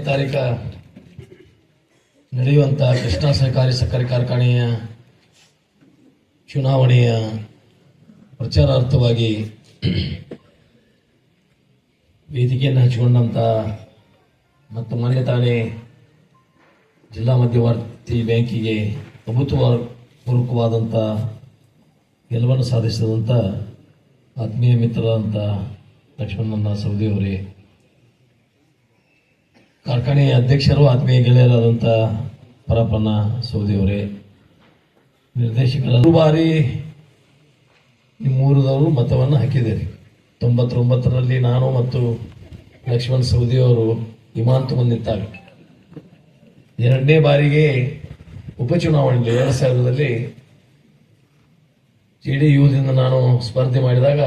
ತಾರೀಕ ನಡೆಯುವಂಥ ಕೃಷ್ಣಾ ಸಹಕಾರಿ ಸಕ್ಕರೆ ಕಾರ್ಖಾನೆಯ ಚುನಾವಣೆಯ ಪ್ರಚಾರಾರ್ಥವಾಗಿ ವೇದಿಕೆಯನ್ನು ಹಂಚಿಕೊಂಡಂಥ ಮತ್ತು ಮೊನ್ನೆ ತಾನೇ ಜಿಲ್ಲಾ ಮಧ್ಯವರ್ತಿ ಬ್ಯಾಂಕಿಗೆ ಅಭೂತಪೂರ್ವಕವಾದಂಥ ಗೆಲುವನ್ನು ಸಾಧಿಸಿದಂಥ ಆತ್ಮೀಯ ಮಿತ್ರರಾದಂಥ ಲಕ್ಷ್ಮಣನ ಸೌದಿಯವರೇ ಕಾರ್ಖಾನೆಯ ಅಧ್ಯಕ್ಷರು, ಆತ್ಮೀಯ ಗೆಳೆಯರಾದಂಥ ಪರಪ್ಪನ ಸೌದಿಯವರೇ ನಿರ್ದೇಶಕರ ಬಾರಿ ನಿಮ್ಮೂರದವರು ಮತವನ್ನು ಹಾಕಿದ್ದೀರಿ. ತೊಂಬತ್ತೊಂಬತ್ತರಲ್ಲಿ ನಾನು ಮತ್ತು ಲಕ್ಷ್ಮಣ್ ಸೌದಿಯವರು ಇಮಾನ್ ಬಂದಿದ್ದಾಗ ಎರಡನೇ ಬಾರಿಗೆ ಉಪಚುನಾವಣೆಯಲ್ಲಿ ಎರಡು ಸಾವಿರದಲ್ಲಿ ಜೆ ಡಿ ಯುದಿಂದ ನಾನು ಸ್ಪರ್ಧೆ ಮಾಡಿದಾಗ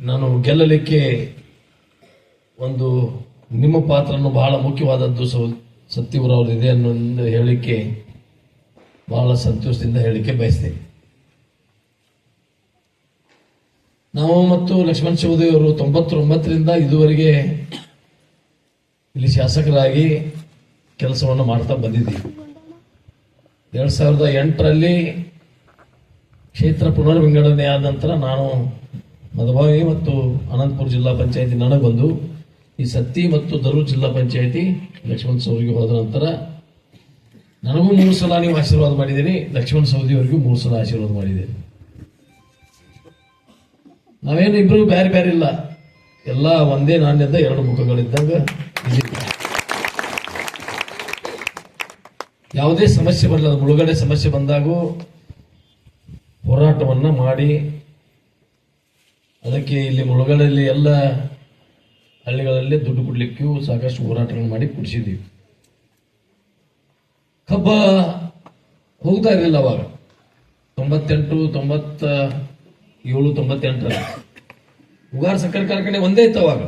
ನಾನು ಗೆಲ್ಲಲಿಕ್ಕೆ ಒಂದು ನಿಮ್ಮ ಪಾತ್ರನು ಬಹಳ ಮುಖ್ಯವಾದದ್ದು ಸೌ ಅವರು ಇದೆ ಅನ್ನೋ ಹೇಳಿಕೆ ಬಹಳ ಸಂತೋಷದಿಂದ ಹೇಳಿಕೆ ಬಯಸ್ತೇನೆ. ನಾವು ಮತ್ತು ಲಕ್ಷ್ಮಣ್ ಅವರು ತೊಂಬತ್ತೊಂಬತ್ತರಿಂದ ಇದುವರೆಗೆ ಇಲ್ಲಿ ಶಾಸಕರಾಗಿ ಕೆಲಸವನ್ನು ಮಾಡ್ತಾ ಬಂದಿದ್ದೀವಿ. ಎರಡು ಸಾವಿರದ ಎಂಟರಲ್ಲಿ ಕ್ಷೇತ್ರ ಪುನರ್ವಿಂಗಡಣೆ ಆದ ನಂತರ ನಾನು ಮಧುಬಾವಿ ಮತ್ತು ಅನಂತಪುರ ಜಿಲ್ಲಾ ಪಂಚಾಯತಿ ನನಗೊಂದು ಈ ಸತ್ತಿ ಮತ್ತು ದರೂರ್ ಜಿಲ್ಲಾ ಪಂಚಾಯಿತಿ ಲಕ್ಷ್ಮಣ್ ಸೌದಿಗೆ ಹೋದ ನಂತರ ನನಗೂ ಮೂರು ಸಲ ನೀವು ಆಶೀರ್ವಾದ ಮಾಡಿದ್ದೀನಿ ಲಕ್ಷ್ಮಣ್ ಸೌದಿ ಅವರಿಗೂ ಮೂರು ಸಲ ಆಶೀರ್ವಾದ ಮಾಡಿದ್ದೀನಿ ನಾವೇನು ಇಬ್ಬರು ಬೇರೆ ಬೇರೆ ಇಲ್ಲ ಎಲ್ಲ ಒಂದೇ ನಾಣ್ಯದ ಎರಡು ಮುಖಗಳಿದ್ದಂಗ. ಯಾವುದೇ ಸಮಸ್ಯೆ ಬರಲಿಲ್ಲ ಮುಳುಗಡೆ ಸಮಸ್ಯೆ ಬಂದಾಗೂ ಹೋರಾಟವನ್ನು ಮಾಡಿ, ಅದಕ್ಕೆ ಇಲ್ಲಿ ಮುಳುಗಡೆಯಲ್ಲಿ ಎಲ್ಲ ಹಳ್ಳಿಗಳಲ್ಲಿ ದುಡ್ಡು ಕೊಡ್ಲಿಕ್ಕೂ ಸಾಕಷ್ಟು ಹೋರಾಟಗಳನ್ನು ಮಾಡಿ ಕುಡಿಸಿದ್ದೀವಿ ಕಬ್ಬ ಹೋಗ್ತಾ ಇರಲಿಲ್ಲ ಅವಾಗ. ತೊಂಬತ್ತೆಂಟು, ತೊಂಬತ್ತ ಏಳು ತೊಂಬತ್ತೆಂಟರ ಉಗಾರ್ ಸಕ್ಕರೆ ಕಾರ್ಖಾನೆ ಒಂದೇ ಇತ್ತು ಅವಾಗ.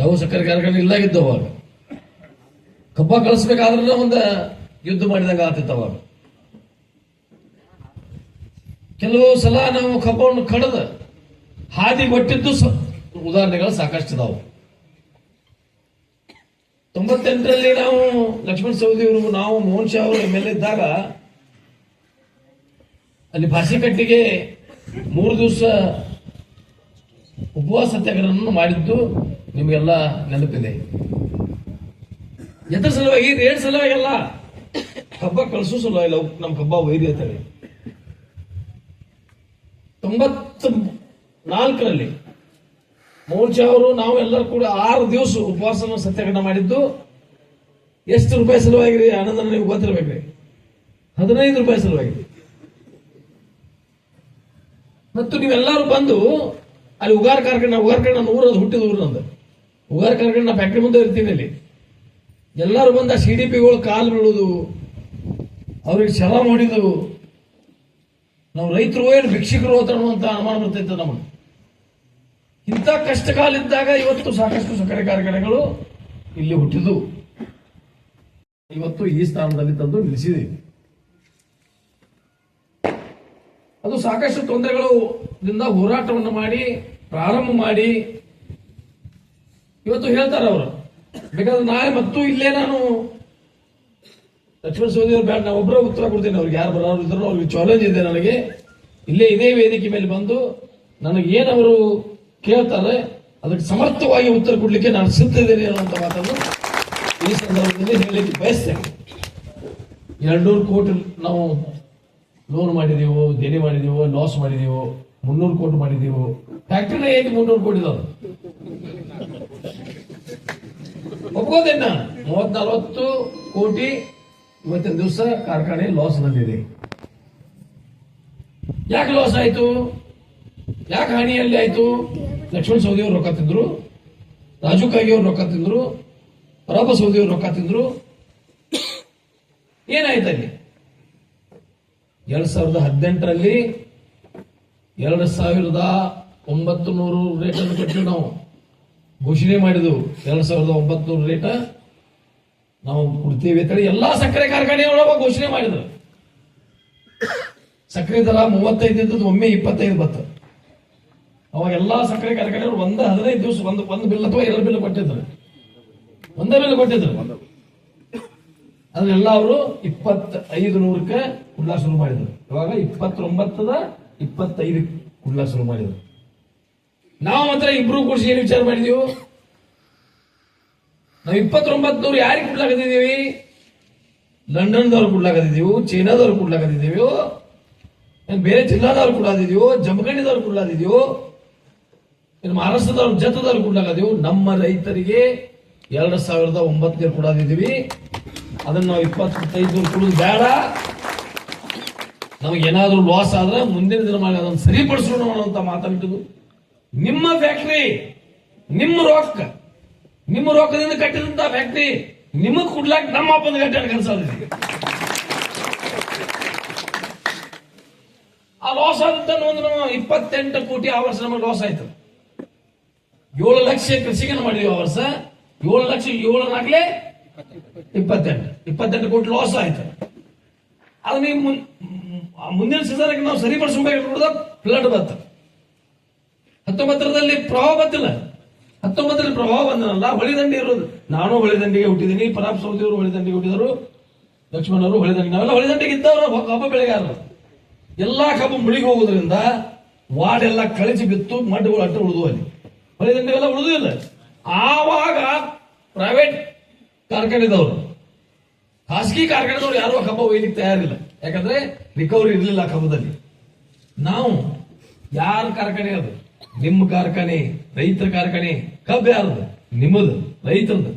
ಯಾವ ಸಕ್ಕರೆ ಕಾರ್ಖಾನೆ ಇಲ್ಲ ಇದ್ದು ಅವಾಗ. ಕಬ್ಬ ಕಳಿಸ್ಬೇಕಾದ್ರೆ ಒಂದು ಯುದ್ಧ ಮಾಡಿದಂಗ ಆತಿತ್ತು ಅವಾಗ. ಕೆಲವು ಸಲ ನಾವು ಕಬ್ಬವನ್ನು ಕಡದ ಹಾದಿ ಕೊಟ್ಟಿದ್ದು ಉದಾಹರಣೆಗಳು ಸಾಕಷ್ಟು ಇದಾವೆ. ತೊಂಬತ್ತೆಂಟರಲ್ಲಿ ನಾವು ಲಕ್ಷ್ಮಣ ಸೌದಿಯವರು ನಾವು ಮೋಹನ್ ಶಾ ಅವರು ಎಂ ಎಲ್ ಎ ಇದ್ದಾಗ ಅಲ್ಲಿ ಭಾಷೆಕಟ್ಟಿಗೆ ಮೂರು ದಿವಸ ಉಪವಾಸ ಸತ್ಯಾಗ್ರಹವನ್ನು ಮಾಡಿದ್ದು ನಿಮಗೆಲ್ಲ ನೆನಪಿದೆ. ಎದ್ರ ಸಲುವಾಗಿ ರೇಟ್ ಸಲುವಾಗಿ ಅಲ್ಲ. ಹಬ್ಬ ಕಳಿಸೋ ಸಲುವಾಗಿಲ್ಲ ನಮ್ಮ ಹಬ್ಬ ವೈರಿ ಅಂತೇಳಿ ತೊಂಬತ್ತ ನಾಲ್ಕರಲ್ಲಿ ಮೋಹನ್ ಅವರು ನಾವೆಲ್ಲರೂ ಕೂಡ ಆರು ದಿವಸ ಉಪವಾಸನ ಸತ್ಯಾಗ್ರಹ ಮಾಡಿದ್ದು. ಎಷ್ಟು ರೂಪಾಯಿ ಸಲುವಾಗಿ ಆನಂದ ನೀವು ಗೊತ್ತಿರ್ಬೇಕ್ರಿ. ಹದಿನೈದು ರೂಪಾಯಿ ಸಲುವಾಗಿ. ಮತ್ತು ನೀವೆಲ್ಲರೂ ಬಂದು ಅಲ್ಲಿ ಉಗಾರ ಕಾರ್ಖಾನೆ ಉಗಾರ ಕಾರ್ಖಾನೆ ನನ್ನ ಊರದು ಹುಟ್ಟಿದ ಊರು ನಂದು. ಉಗಾರ ಕಾರ್ಖಾನೆ ಫ್ಯಾಕ್ಟ್ರಿ ಮುಂದೆ ಇರ್ತೀನಿ ಅಲ್ಲಿ. ಎಲ್ಲರೂ ಆ ಸಿ ಡಿ ಪಿಗಳು ಕಾಲು ಬೀಳುದು, ಅವ್ರಿಗೆ ಶರ ಮಾಡಿದವು ನಾವು ರೈತರು ಏನು ಭಿಕ್ಷಿಕರು ಅಂತ ಅನುಮಾನ ಬರ್ತೈತೆ ನಮಗೆ. ಕಷ್ಟ ಕಾಲ ಇದ್ದಾಗ ಇವತ್ತು ಸಾಕಷ್ಟು ಸಕ್ಕರೆ ಕಾರ್ಖಾನೆಗಳು ಇಲ್ಲಿ ಹುಟ್ಟಿದ್ದು ಇವತ್ತು ಈ ಸ್ಥಾನದಲ್ಲಿ ತಂದು ನಿಲ್ಲಿಸಿದೆ. ಅದು ಸಾಕಷ್ಟು ತೊಂದರೆಗಳು ದಿಂದ ಹೋರಾಟವನ್ನು ಮಾಡಿ, ಪ್ರಾರಂಭ ಮಾಡಿ. ಇವತ್ತು ಹೇಳ್ತಾರೆ ಅವರು, ಬೇಕಾದ್ರೆ ನಾಳೆ ಮತ್ತು ಇಲ್ಲೇ ನಾನು ಲಕ್ಷ್ಮಣ ಸೋದಿ ಅವ್ರು ಬೇಡ ನಾನು ಒಬ್ಬರೇ ಉತ್ತರ ಕೊಡ್ತೀನಿ. ಅವ್ರಿಗೆ ಯಾರು ಬರೋರು ಇದ್ರು ಅವ್ರಿಗೆ ಚಾಲೆಂಜ್ ಇದೆ ನನಗೆ. ಇಲ್ಲೇ ಇದೇ ವೇದಿಕೆ ಮೇಲೆ ಬಂದು ನನಗೆ ಏನು ಅವರು ಕೇಳ್ತಾರೆ ಅದಕ್ಕೆ ಸಮರ್ಥವಾಗಿ ಉತ್ತರ ಕೊಡಲಿಕ್ಕೆ ನಾನು ಸಿದ್ಧಿದ್ದೇನೆ ಅನ್ನುವಂಥ ಮಾತನ್ನು ಈ ಸಂದರ್ಭದಲ್ಲಿ ಹೇಳಲಿಕ್ಕೆ ಬಯಸ್ತೇನೆ. ಎರಡ್ನೂರು ಕೋಟಿ ನಾವು ಲೋನ್ ಮಾಡಿದೀವೋ, ದೇಣಿ ಮಾಡಿದೀವೋ ಲಾಸ್ ಮಾಡಿದೀವೋ, ಮುನ್ನೂರು ಕೋಟಿ ಮಾಡಿದೀವೋ ಫ್ಯಾಕ್ಟ್ರಿನ ಹೇಗೆ ಮುನ್ನೂರು ಕೋಟಿ ಇದಾವೆ? ಒಪ್ಕೋದೇನ ಮೂವತ್ ನಲವತ್ತು ಕೋಟಿ ಇವತ್ತಿನ ದಿವಸ ಕಾರ್ಖಾನೆ ಲಾಸ್ ಬಂದಿದೆ. ಯಾಕೆ ಲಾಸ್ ಆಯಿತು? ಯಾಕೆ ಹಾನಿಯಲ್ಲಿ ಆಯ್ತು? ಲಕ್ಷ್ಮಣ ಸೌದಿಯವ್ರು ರೊಕ್ಕ ತಿಂದ್ರು ರಾಜು ಕಾಗಿಯವ್ರು ರೊಕ್ಕ ತಿಂದ್ರು ಪ್ರಭಾ ಸೌದಿಯವ್ರು ರೊಕ್ಕ ತಿಂದ್ರು. ಏನಾಯ್ತು ಅಲ್ಲಿ? ಎರಡ್ ಸಾವಿರದ ಹದಿನೆಂಟರಲ್ಲಿ ಎರಡು ಸಾವಿರದ ಒಂಬತ್ತು ನೂರು ರೇಟನ್ನು ಕೊಟ್ಟು ನಾವು ಘೋಷಣೆ ಮಾಡಿದ್ವು. ಎರಡ್ ಸಾವಿರದ ಒಂಬತ್ತು ರೇಟ ನಾವು ಕೊಡ್ತೀವಿ ಅಂತೇಳಿ ಎಲ್ಲಾ ಸಕ್ಕರೆ ಕಾರ್ಖಾನೆಯೊಳಗ ಘೋಷಣೆ ಮಾಡಿದ್ರು. ಸಕ್ಕರೆ ದರ ಮೂವತ್ತೈದು ಇದ್ದದ್ದು ಒಮ್ಮೆ ಇಪ್ಪತ್ತೈದು ಬತ್ತು ಅವಾಗ ಎಲ್ಲಾ ಸಕ್ಕರೆ ಕಾರ್ಖಾನೆಗಳು ಒಂದ ಹದಿನೈದು ದಿವಸ ಒಂದು ಒಂದು ಬಿಲ್ ಅಥವಾ ಎರಡು ಬಿಲ್ ಕೊಟ್ಟಿದ್ರು. ಒಂದೇ ಬಿಲ್ ಕೊಟ್ಟಿದ್ರು. ಅದ್ರೆಲ್ಲ ಅವರು ಇಪ್ಪತ್ತೈದು ನೂರಕ್ಕೆ ಕುಡ್ಲಾ ಶುರು ಮಾಡಿದ್ರು. ಇವಾಗ ಇಪ್ಪತ್ತೊಂಬತ್ತದ ಇಪ್ಪತ್ತೈದು ಕುಡ್ಲಾ ಶುರು ಮಾಡಿದ್ರು. ನಾವು ಮಾತ್ರ ಇಬ್ರು ಕೂಡಿಸಿ ಏನು ವಿಚಾರ ಮಾಡಿದೀವಿ? ನಾವು ಇಪ್ಪತ್ತೊಂಬತ್ತು ನೂರು ಯಾರಿಗೆ ಕುಡ್ಲಾಕತ್ತಿದ್ದೀವಿ? ಲಂಡನ್ದವ್ರು ಕುಡ್ಲಾಕತ್ತಿದ್ದೀವಿ, ಚೈನಾದವ್ರು ಕುಡ್ಲಾಕತ್ತಿದ್ದೀವಿ, ಏನ್ ಬೇರೆ ಜಿಲ್ಲಾದವ್ರು ಕುಡ್ಲಾದಿದ್ದೀವಿ ಜಮಖಂಡಿದವ್ರು ಕುಡ್ಲಾದಿದೀವೋ ಇನ್ನು ಮಹಾರಾಷ್ಟ್ರದವ್ರು ಜತದಲ್ಲಿ ಕುಡ್ಲಾಕದೀವು ನಮ್ಮ ರೈತರಿಗೆ ಎರಡು ಸಾವಿರದ ಒಂಬತ್ತನೇ ಕೊಡದಿದ್ದೀವಿ ಅದನ್ನ ನಾವು ಇಪ್ಪತ್ತೈದು ಕುಡಿದು ಬೇಡ. ನಮಗೆ ಏನಾದ್ರೂ ಲಾಸ್ ಆದ್ರೆ ಮುಂದಿನ ದಿನ ಮಾಡಿ ಅದನ್ನು ಸರಿಪಡಿಸೋಣ ಅಂತ ಮಾತಾಡಿದ್ದು ನಿಮ್ಮ ಫ್ಯಾಕ್ಟ್ರಿ ನಿಮ್ಮ ರೊಕ್ಕ ನಿಮ್ಮ ರೊಕ್ಕದಿಂದ ಕಟ್ಟಿದಂತ ಫ್ಯಾಕ್ಟ್ರಿ ನಿಮಗ್ ಕುಡ್ಲಾಕ್ ನಮ್ಮ ಅಪ್ಪನ ಗಂಟೆ ಕೆಲಸ ಆ ಲಾಸ್ ಆದಂತ ಒಂದು ಇಪ್ಪತ್ತೆಂಟು ಕೋಟಿ ಆ ವರ್ಷ ನಮಗೆ ಲಾಸ್ ಆಯ್ತು. ಏಳು ಲಕ್ಷ ಕೃಷಿಗೆ ಮಾಡಿದ್ವಿ ಆ ವರ್ಷ. ಏಳು ಲಕ್ಷ ಏಳು ಇಪ್ಪತ್ತೆಂಟು. ಇಪ್ಪತ್ತೆಂಟು ಕೋಟಿ ಲಾಸ್ ಆಯ್ತು. ಅದು ನೀವು ಮುನ್- ಆ ಮುಂದಿನ ಸೀಸನ್ಗೆ ನಾವು ಸರಿಪಡಿಸಬೇಕು ನೋಡಿದ ಫ್ಲಡ್ ಬತ್ತ ಹತ್ತೊಂಬತ್ತರದಲ್ಲಿ ಪ್ರಭಾವ ಬತ್ತಿಲ್ಲ ಹತ್ತೊಂಬತ್ತರಲ್ಲಿ ಪ್ರಭಾವ ಬಂದನಲ್ಲ ಹೊಳಿದಂಡಿ ಇರೋದು. ನಾನು ಹೊಳಿದಂಡಿಗೆ ಹುಟ್ಟಿದ್ದೀನಿ ಪರಾಪ್ ಸೌದಿಯವರು ಹೊಳಿದಂಡಿಗೆ ಹುಟ್ಟಿದರು ಲಕ್ಷ್ಮಣರು ಹೊಳಿದಂಡಿ ನಾವೆಲ್ಲ ಹೊಳಿದಂಡಿಗೆ ಇದ್ದವರು ಹಬ್ಬ ಬೆಳೆಗಾರರು. ಎಲ್ಲ ಕಬ್ಬು ಮುಳುಗಿ ಹೋಗೋದ್ರಿಂದ ವಾಡೆಲ್ಲ ಕಳಚಿ ಬಿತ್ತು, ಮಡ್ಡುಗಳು ಅಟ್ಟು ಉಳಿದು ಅಲ್ಲಿ. ಹೊಳೆದಂಡೆಲ್ಲ ಉಳಿದಿಲ್ಲ ಆವಾಗ ಪ್ರೈವೇಟ್ ಕಾರ್ಖಾನೆದವರು, ಖಾಸಗಿ ಕಾರ್ಖಾನೆದವರು ಯಾರು ಆ ಕಂಬ ಒಯ್ಲಿಕ್ಕೆ ತಯಾರಿಲ್ಲ. ಯಾಕಂದ್ರೆ ರಿಕವರಿ ಇರಲಿಲ್ಲ ಆ ಕಂಬದಲ್ಲಿ ನಾವು ಯಾರ ಕಾರ್ಖಾನೆ ಅದು? ನಿಮ್ಮ ಕಾರ್ಖಾನೆ, ರೈತರ ಕಾರ್ಖಾನೆ ಕಬ್ ಯಾರದು? ನಿಮ್ಮದು, ರೈತರದು.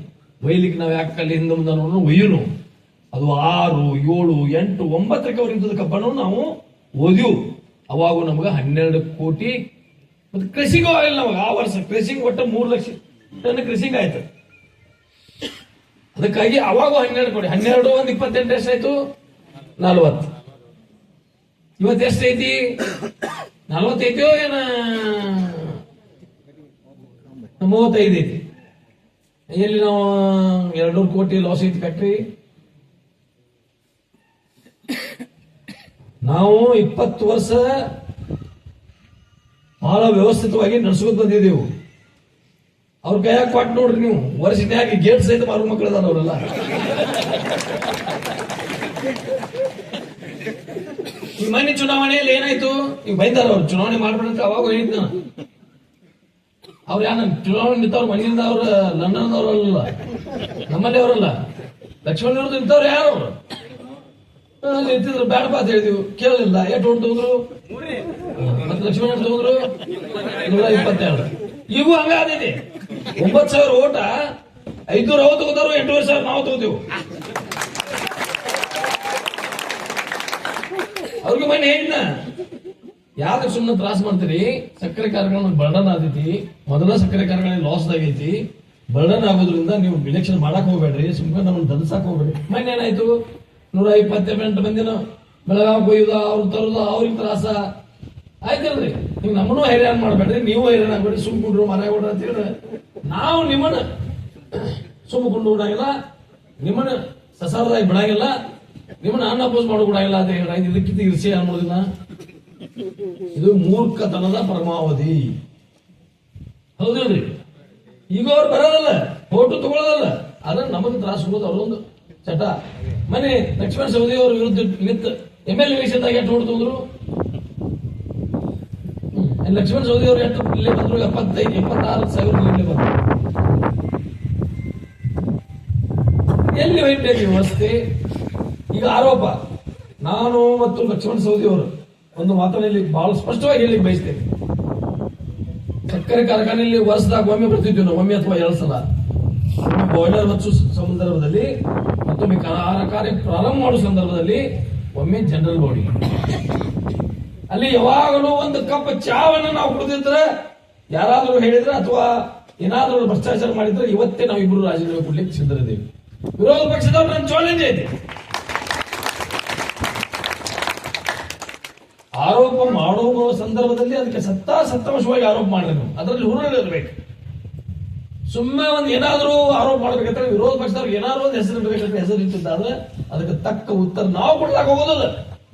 ಒಯ್ಲಿಕ್ಕೆ ನಾವು ಯಾಕೆ ಅಲ್ಲಿ ಹಿಂದೆ ಮುಂದೆ ಒಯ್ಯುನು. ಅದು ಆರು, ಏಳು, ಎಂಟು ಒಂಬತ್ತು ರಿಕವರಿ ಕಬ್ಬನ್ನು ನಾವು ಓದಿವು ಅವಾಗ ನಮ್ಗೆ ಹನ್ನೆರಡು ಕೋಟಿ ಮತ್ತೆ ಕೃಷಿಗೂ ಆಗಿಲ್ಲ ನಮಗೆ. ಆ ವರ್ಷ ಕೃಷಿಗೆ ಒಟ್ಟು ಮೂರು ಲಕ್ಷ ಟನ್ ಕೃಷಿಗೆ ಆಯ್ತು. ಅದಕ್ಕಾಗಿ ಅವಾಗ ಹನ್ನೆರಡು ಕೋಟಿ ಹನ್ನೆರಡು, ಒಂದು ಇಪ್ಪತ್ತೆಂಟು ಎಷ್ಟಾಯ್ತು ನಲ್ವತ್ತು. ಇವತ್ತು ಎಷ್ಟೈತಿ ನಲ್ವತ್ತೈತೋ ಏನ? ಮೂವತ್ತೈದು ಐತಿ. ಎಲ್ಲಿ ನಾವು ಎರಡ್ನೂರು ಕೋಟಿ ಲಾಸ್ ಐತಿ ಫ್ಯಾಕ್ಟ್ರಿ ನಾವು ಇಪ್ಪತ್ತು ವರ್ಷ ಬಹಳ ವ್ಯವಸ್ಥಿತವಾಗಿ ನಡೆಸ್ಕೊಂಡು ಬಂದಿದ್ದೆವು. ಅವ್ರ ಕೈಯಾಗ ಕೊಟ್ಟು ನೋಡ್ರಿ ನೀವು. ವರ್ಷನ್ಯಾಗ ಗೇಟ್ ಸಹಿತ ಮಾರು ಮಕ್ಕಳು ಅದಾರ ಅವರೆಲ್ಲ. ಈ ಮನೆ ಚುನಾವಣೆಯಲ್ಲಿ ಏನಾಯ್ತು? ಈಗ ಬೈದಾರ ಅವ್ರು, ಚುನಾವಣೆ ಮಾಡ್ಬೇಡಂತ ಅವಾಗ ಹೇಳಿದ್ ನಾನು ಅವ್ರು ಯಾರ ಚುನಾವಣೆ ನಿಂತವ್ರು ಮನೆಯಿಂದ ಅವ್ರ ಲಂಡನ್ದವ್ರಲ್ಲ ನಮ್ಮಲ್ಲಿ ಅವರಲ್ಲ ಲಕ್ಷ್ಮಣ ಅವ್ರದ್ದು ನಿಂತವ್ರು ಯಾರು? ನಿಂತಿದ್ರು ಬೇಡಪ್ಪ ಅಂತ ಹೇಳಿದ್ವಿ. ಕೇಳಲಿಲ್ಲ. ಎಷ್ಟು ಓಟ್ ತಗೊಂಡ್ರು ಮತ್ತೆ ಲಕ್ಷ್ಮಣ ಎಷ್ಟು ತಗೊಂಡ್ರು ನೂರ ಇಪ್ಪತ್ತೆರಡು. ಈಗೂ ಹಂಗಾದಿದೆ ಒಂಬತ್ತು ಸಾವಿರ ಓಟ, ಐದ್ನೂರ ಅವ ತಗೋತಾರು ಎಂಟೂವರೆ ಸಾವಿರ ನಾವು ತಗೋತೀವಿ. ಅವ್ರಿಗೆ ಮನೆ ಹೇಳಿದ್ನ, ಯಾವ್ದಕ್ಕೆ ಸುಮ್ಮನೆ ತ್ರಾಸ ಮಾಡ್ತೀರಿ? ಸಕ್ಕರೆ ಕಾರ್ಖಾನೆ ಬರ್ಡನ್ ಆದೈತಿ. ಮೊದಲ ಸಕ್ಕರೆ ಕಾರ್ಖಾನೆ ಲಾಸ್ ಆಗೈತಿ. ಬರ್ಡನ್ ಆಗೋದ್ರಿಂದ ನೀವು ಇಲೆಕ್ಷನ್ ಮಾಡಕ್ ಹೋಗ್ಬೇಡ್ರಿ. ಸುಮ್ಮನೆ ನಮ್ಮನ್ನು ದಂದಸಾಕ್ ಹೋಗ್ಬೇಡ್ರಿ. ಮೈನ್ ಏನಾಯ್ತು? ನೂರ ಇಪ್ಪತ್ತೆಂಟು ಮಂದಿನ ಬೆಳಗಾವ್ ಕೊಯ್ಯುದ, ಅವ್ರು ತರುದ, ಅವ್ರಿಗೆ ತ್ರಾಸ. ಆಯ್ತಲ್ರಿ? ನೀವು ನಮ್ಮನ್ನು ಹೈರಾಣ ಮಾಡಬೇಡ್ರಿ, ನೀವು ಹೈರಾಣ ಆಗ್ಬೇಡಿ ಸುಮ್ ಕುಂಡ್ರು, ಮನೆ ಕೊಡ್ರಿ ಅಂತ ಹೇಳಿದ್ರೆ ನಾವು ನಿಮ್ಮನ್ನ ಸುಮ್ಮ ಕುಂಡು ಕೂಡಾಗಿಲ್ಲ ನಿಮ್ಮನ್ನ ಸಸಾರದಾಗಿ ಬಿಡಾಗಿಲ್ಲ, ನಿಮ್ಮನ್ನ ಅನ್ನ ಅಪೋಸ್ ಮಾಡೋ ಬಿಡಂಗಿಲ್ಲ ಅಂತ ಹೇಳಿ ಇದಕ್ಕಿಂತ ಇರ್ಸಿ ಅನ್ನೋದಿಲ್ಲ ಇದು ಮೂರ್ಖತನದ ಪರಮಾವಧಿ. ಹೌದಿಲ್ರಿ? ಈಗ ಅವ್ರು ಬರೋದಲ್ಲ, ಫೋಟೋ ತಗೊಳ್ಳೋದಲ್ಲ ಅದನ್ನ ನಮಗೆ ತ್ರಾಸ ಕೊಡೋದು ಅವರೊಂದು ಚಟ. ಮನೆ ಲಕ್ಷ್ಮಣ ಸವದಿ ಅವರ ವಿರುದ್ಧ ನಿಂತ ಎಂ ಎಲ್ ಎಲೆಕ್ಷನ್ದಾಗ ಎಷ್ಟು ಓಡ್ ತಂದ್ರು. ಲಕ್ಷ್ಮಣ ಸವದಿ ಅವರು ಎಷ್ಟು ಇಲ್ಲೇ ಬಂದ್ರು? ಎಪ್ಪತ್ತೈದು, ಎಪ್ಪತ್ತಾರು ಸಾವಿರ ಇಲ್ಲೇ ಬಂದ್ರು. ಎಲ್ಲಿ ಹೋಯ್ತೇವೆ ವ್ಯವಸ್ಥೆ? ಈಗ ಆರೋಪ. ನಾನು ಮತ್ತು ಲಕ್ಷ್ಮಣ ಸವದಿ ಅವರು ಒಂದು ಮಾತನಲ್ಲಿ ಬಹಳ ಸ್ಪಷ್ಟವಾಗಿ ಹೇಳಿ ಬಯಸ್ತೇನೆ. ಸಕ್ಕರೆ ಕಾರ್ಖಾನೆಯಲ್ಲಿ ವರ್ಷದಾಗ ಒಮ್ಮೆ ಬರ್ತಿದ್ವಿ ನಾವು, ಒಮ್ಮೆ ಅಥವಾ ಎರಡು ಸಲ. ಬಾಯ್ಲರ್ ಹಚ್ಚು ಸಂದರ್ಭದಲ್ಲಿ ಮತ್ತೊಮ್ಮೆ ಕಾರ- ಕಾರ್ಯ ಪ್ರಾರಂಭ ಮಾಡುವ ಸಂದರ್ಭದಲ್ಲಿ ಒಮ್ಮೆ ಜನರಲ್ ಬಾಡಿ ಅಲ್ಲಿ ಯಾವಾಗಲೂ ಒಂದು ಕಪ್ ಚಾವನ್ನು ನಾವು ಕುಡಿದಿದ್ರೆ ಯಾರಾದರೂ ಹೇಳಿದ್ರೆ ಅಥವಾ ಏನಾದರೂ ಭ್ರಷ್ಟಾಚಾರ ಮಾಡಿದ್ರೆ ಇವತ್ತೇ ನಾವು ಇಬ್ಬರು ರಾಜೀನಾಮೆ ಕೊಡ್ಲಿಕ್ಕೆ ಸಿದ್ಧರಿದ್ದೇವೆ. ವಿರೋಧ ಪಕ್ಷದವ್ರು ನನ್ನ ಚಾಲೆಂಜ್ ಐತೆ ಆರೋಪ ಮಾಡುವ ಸಂದರ್ಭದಲ್ಲಿ ಅದಕ್ಕೆ ಸತ್ತಾ ಸತ್ತಮಶವಾಗಿ ಆರೋಪ ಮಾಡಿದ್ರು ಅದರಲ್ಲಿ ಹುರುಳಿರಬೇಕು. ಸುಮ್ಮನೆ ಒಂದು ಏನಾದರೂ ಆರೋಪ ಮಾಡ್ಬೇಕಂತ ವಿರೋಧ ಪಕ್ಷದವ್ರಿಗೆ ಏನಾದ್ರು ಒಂದು ಹೆಸರು ಇಡಬೇಕಂತ ಹೆಸರು ಇಟ್ಟಿದ್ದಾದ್ರೆ ಅದಕ್ಕೆ ತಕ್ಕ ಉತ್ತರ ನಾವು ಕೊಡ್ಲಾಕ ಹೋಗೋದಲ್ಲ.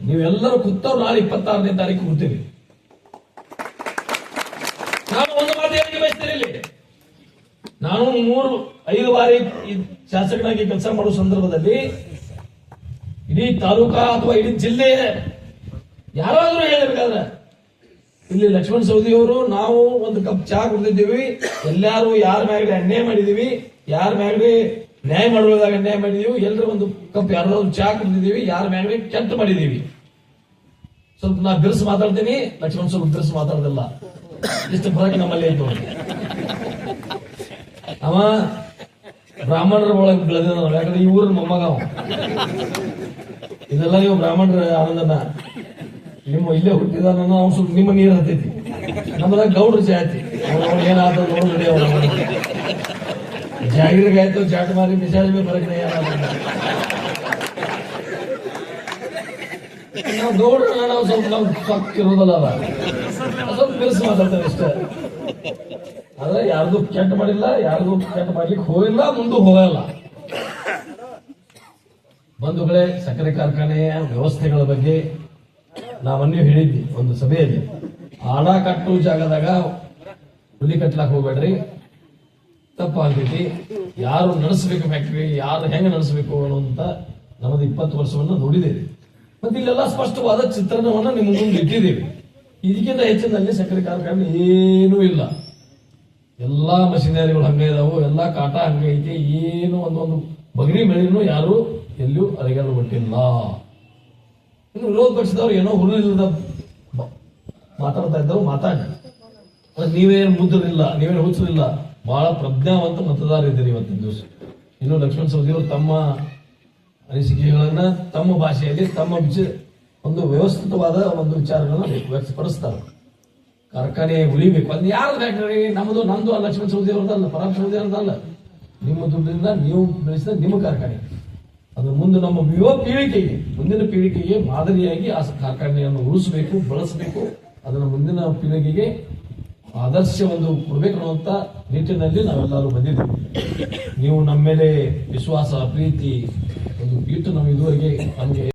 ನೀವೆಲ್ಲರೂ ಕೂತವ್ರು ನಾಳೆ ಇಪ್ಪತ್ತಾರನೇ ತಾರೀಕು ಕೂತೀವಿ ನಾನು ಒಂದು ಮಾತು ಹೇಳಿ ಬಯಸ್ತೀರಿ ಇಲ್ಲಿ? ನಾನು ಮೂರು, ಐದು ಬಾರಿ ಶಾಸಕನಾಗಿ ಕೆಲಸ ಮಾಡುವ ಸಂದರ್ಭದಲ್ಲಿ ಇಡೀ ತಾಲೂಕಾ ಅಥವಾ ಇಡೀ ಜಿಲ್ಲೆ ಯಾರಾದರೂ ಹೇಳಬೇಕಾದ್ರೆ ಇಲ್ಲಿ ಲಕ್ಷ್ಮಣ ಸೌದಿಯವರು ನಾವು ಒಂದು ಕಪ್ ಚಹಾ ಕುಡಿದಿದ್ದೀವಿ. ಎಲ್ಲಾರು ಯಾರ ಮ್ಯಾಗಡೆ ಅನ್ಯಾಯ ಮಾಡಿದೀವಿ, ಯಾರ ಮ್ಯಾಗಡೆ ನ್ಯಾಯ ಮಾಡುವುದಾಗ ಅನ್ಯಾಯ ಮಾಡಿದೀವಿ, ಎಲ್ಲರೂ ಒಂದು ಕಪ್ ಯಾರಾದ್ರೂ ಚಹಾ ಕುಡಿದಿದ್ದೀವಿ, ಯಾರ ಮ್ಯಾಗಡೆ ಕೆಟ್ಟ ಮಾಡಿದೀವಿ. ಸ್ವಲ್ಪ ನಾ ಬಿರ್ಸ್ ಮಾತಾಡ್ತೀನಿ, ಲಕ್ಷ್ಮಣ ಸ್ವಲ್ಪ ಬಿರ್ಸ್ ಮಾತಾಡೋದಿಲ್ಲ. ಇಷ್ಟು ಫರಕ್ ನಮ್ಮಲ್ಲಿ ಐತೆ ಅವ ಬ್ರಾಹ್ಮಣರ ಒಳಗೆ ಬೆಳೆದ ಯಾಕಂದ್ರೆ ಈ ಊರಿನ ಮೊಮ್ಮಗ ಇದೆಲ್ಲ ನೀವು ಬ್ರಾಹ್ಮಣರ ಆನಂದನ. ನಿಮ್ಮ ಇಲ್ಲೇ ಹುಟ್ಟಿದ ನಾವು ಸ್ವಲ್ಪ ನಿಮ್ಮ ನೀರು ಹತ್ತೈತಿ. ನಮ್ಮದಾಗ ಗೌಡ್ರ ಜಾತಿ. ಏನಾದ ನೋಡಿ ಜಾಗಿರಿಗಾಯ್ತು ಜಾಟ್ ಮಾರಿ ಮಿಸಾಜ್ ಬಿ ಬರಕ್ ನಾವು ಗೌಡ್ರ ನಾವು ಸ್ವಲ್ಪ ನಾವು ಸಕ್ಕಿರೋದಲ್ಲ ಸ್ವಲ್ಪ ಬಿರುಸು ಮಾತಾಡ್ತಾರೆ ಇಷ್ಟ ಆದ್ರೆ ಯಾರ್ದು ಕೆಟ್ಟ ಮಾಡಿಲ್ಲ, ಯಾರ್ದು ಕೆಟ್ಟ ಮಾಡ್ಲಿಕ್ಕೆ ಹೋಗಿಲ್ಲ, ಮುಂದೆ ಹೋಗಲ್ಲ. ಬಂಧುಗಳೇ, ಸಕ್ಕರೆ ಕಾರ್ಖಾನೆಯ ವ್ಯವಸ್ಥೆಗಳ ಬಗ್ಗೆ ನಾವನ್ನೇ ಹೇಳಿದ್ವಿ ಒಂದು ಸಭೆಯಲ್ಲಿ. ಹಣ ಕಟ್ಟು ಜಾಗದಾಗ ಹುಲಿ ಕಟ್ಲಾಕ್ ಹೋಗ್ಬೇಡ್ರಿ. ತಪ್ಪಾಗ್ತೈತಿ ಯಾರು ನಡೆಸಬೇಕು ಫ್ಯಾಕ್ಟ್ರಿ ಯಾರು ಹೆಂಗ ನಡೆಸಬೇಕು ಅನ್ನುವಂತ ನಮ್ಮದು ಇಪ್ಪತ್ತು ವರ್ಷವನ್ನು ನೋಡಿದ್ದೇವೆ. ಮತ್ತೆ ಇಲ್ಲೆಲ್ಲ ಸ್ಪಷ್ಟವಾದ ಚಿತ್ರಣವನ್ನು ನಿಮ್ಮ ಮುಂದೆ ಇಟ್ಟಿದ್ದೀವಿ. ಇದಕ್ಕಿಂತ ಹೆಚ್ಚಿನಲ್ಲಿ ಸಕ್ಕರೆ ಕಾರ್ಖಾನೆ ಏನೂ ಇಲ್ಲ. ಎಲ್ಲಾ ಮಷಿನರಿಗಳು ಹಂಗೆ ಇದಾವು, ಎಲ್ಲಾ ಕಾಟ ಹಂಗೆ ಐತಿ, ಏನು ಒಂದೊಂದು ಬಗರಿ ಮೇಳಿನೂ ಯಾರು ಎಲ್ಲೂ ಅರಿಗಾಲು ಕೊಟ್ಟಿಲ್ಲ ಇನ್ನು ವಿರೋಧ ಪಕ್ಷದವ್ರು ಏನೋ ಹುರುಳಿಲ್ಲದ ಮಾತಾಡ್ತಾ ಇದ್ದವು ಮಾತಾಡಿ ನೀವೇನು ಮುದ್ರಿಲ್ಲ, ನೀವೇನು ಹುಚ್ಚರಿಲ್ಲ, ಬಹಳ ಪ್ರಜ್ಞಾವಂತ ಮತದಾರ ಇದ್ದೀರಿ ಇವತ್ತಿನ ದಿವಸ. ಇನ್ನು ಲಕ್ಷ್ಮಣ ಸವದಿಯವರು ತಮ್ಮ ಅನಿಸಿಕೆಗಳನ್ನ ತಮ್ಮ ಭಾಷೆಯಲ್ಲಿ, ತಮ್ಮ ಒಂದು ವ್ಯವಸ್ಥಿತವಾದ ಒಂದು ವಿಚಾರಗಳನ್ನ ವ್ಯಕ್ತಪಡಿಸ್ತಾರೆ. ಕಾರ್ಖಾನೆ ಉಳಿಬೇಕು. ಅಂದ್ರೆ ಯಾರು ಫ್ಯಾಕ್ಟರಿ ನಮ್ಮದು ಅಲ್ಲ ಲಕ್ಷ್ಮಣ ಸೌದಿ ಅವ್ರದ್ದಲ್ಲ ಪರಾಮ್ ಸವದಿ ಅವ್ರದ್ದಲ್ಲ. ನಿಮ್ಮ ದುಡ್ಡಿಂದ ನೀವು ಬೆಳೆಸಿದ ನಿಮ್ಮ ಕಾರ್ಖಾನೆ. ಅದು ಮುಂದೆ ನಮ್ಮ ಯುವ ಪೀಳಿಗೆಗೆ, ಮುಂದಿನ ಪೀಳಿಗೆಗೆ ಮಾದರಿಯಾಗಿ ಆ ಕಾರ್ಖಾನೆಯನ್ನು ಉಳಿಸಬೇಕು, ಬಳಸಬೇಕು. ಅದನ್ನು ಮುಂದಿನ ಪೀಳಿಗೆಗೆ ಆದರ್ಶ ಒಂದು ಕೊಡಬೇಕು ಅನ್ನುವಂತ ನಿಟ್ಟಿನಲ್ಲಿ ನಾವೆಲ್ಲರೂ ಬಂದಿದ್ದೀವಿ. ನೀವು ನಮ್ಮ ಮೇಲೆ ವಿಶ್ವಾಸ, ಪ್ರೀತಿ, ಒಂದು ಇಟ್ಟು ನಾವು ಇದುವರೆಗೆ ನಮಗೆ